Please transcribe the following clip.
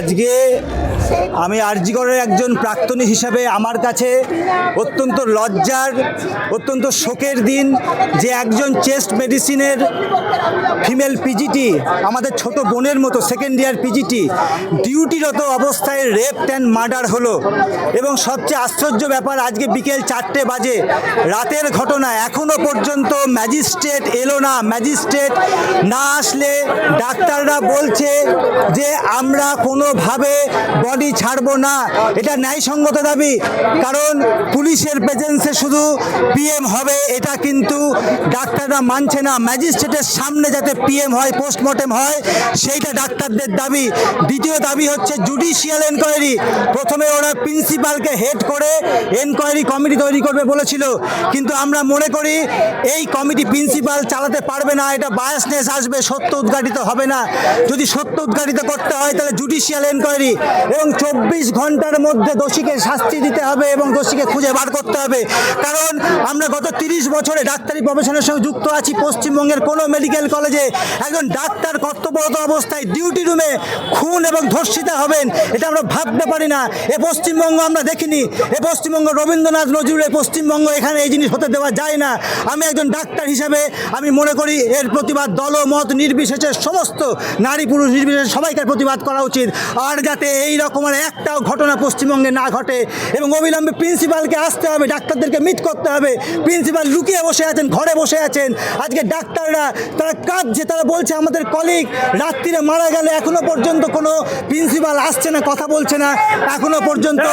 আজকে আমি আরজিগড়ের একজন প্রাক্তনী হিসাবে আমার কাছে অত্যন্ত লজ্জার, অত্যন্ত শোকের দিন যে একজন চেস্ট মেডিসিনের ফিমেল পিজিটি, আমাদের ছোট বোনের মতো সেকেন্ড ইয়ার পিজিটি, ডিউটিরত অবস্থায় রেপ অ্যান্ড মার্ডার হলো। এবং সবচেয়ে আশ্চর্য ব্যাপার, আজকে বিকেল চারটে বাজে। রাতের ঘটনা এখনও পর্যন্ত ম্যাজিস্ট্রেট এলো না। ম্যাজিস্ট্রেট না আসলে ডাক্তাররা বলছে যে আমরা কোনোভাবে বডি ছাড়বো না। এটা ন্যায়সঙ্গত দাবি। কারণ পুলিশের প্রেজেন্সে শুধু পিএম হবে, এটা কিন্তু ডাক্তাররা মানছে না। ম্যাজিস্ট্রেটের সামনে যাতে পিএম হয় পোস্টমর্টেম হয়, সেইটা ডাক্তারদের দাবি। দ্বিতীয় দাবি হচ্ছে জুডিশিয়াল এনকোয়ারি প্রথমে ওরা প্রিন্সিপালকে হেড করে এনকোয়ারি কমিটি তৈরি করবে বলেছিল। কিন্তু আমরা মনে করি, এই কমিটি প্রিন্সিপাল চালাতে পারবে না। এটা বায়াসনেস আসবে, সত্য উদ্ঘাটিত হবে না। যদি সত্য উদ্ঘাটিত করতে হয়, তাহলে জুডিশিয়াল এনকোয়ারি এবং চব্বিশ ঘণ্টার মধ্যে দোষীকে শাস্তি দিতে হবে এবং দোষীকে খুঁজে বার করতে হবে। কারণ আমরা গত তিরিশ বছরে ডাক্তারি প্রফেশনের সঙ্গে যুক্ত আছি। পশ্চিমবঙ্গের কোনো মেডিকেল কলেজে একজন ডাক্তার কর্তব্যরত অবস্থায় ডিউটি রুমে খুন এবং ধর্ষিতা হবেন, এটা আমরা ভাবতে পারি না। এ পশ্চিমবঙ্গ আমরা দেখিনি। এ পশ্চিমবঙ্গ রবীন্দ্রনাথ নজরুলের পশ্চিমবঙ্গ এখানে এই জিনিস হতে দেওয়া যায় না। আমি একজন ডাক্তার হিসাবে আমি মনে করি এর প্রতিবাদ দলমত নির্বিশেষে সমস্ত নারী পুরুষ নির্বিশেষে সবাইকার প্রতিবাদ করা উচিত। আর যাতে এই রকমের একটাও ঘটনা পশ্চিমবঙ্গে না ঘটে এবং অবিলম্বে প্রিন্সিপালকে আসতে হবে, ডাক্তারদেরকে মিট করতে হবে। প্রিন্সিপাল লুকিয়ে বসে আছেন, ঘরে বসে আছেন। আজকে ডাক্তাররা, তারা কাঁদছে, তারা বলছে, আমাদের কলিগ রাত্রিরে মারা গেলে, এখনও পর্যন্ত কোনো প্রিন্সিপাল আসছে না, কথা বলছে না, এখনও পর্যন্ত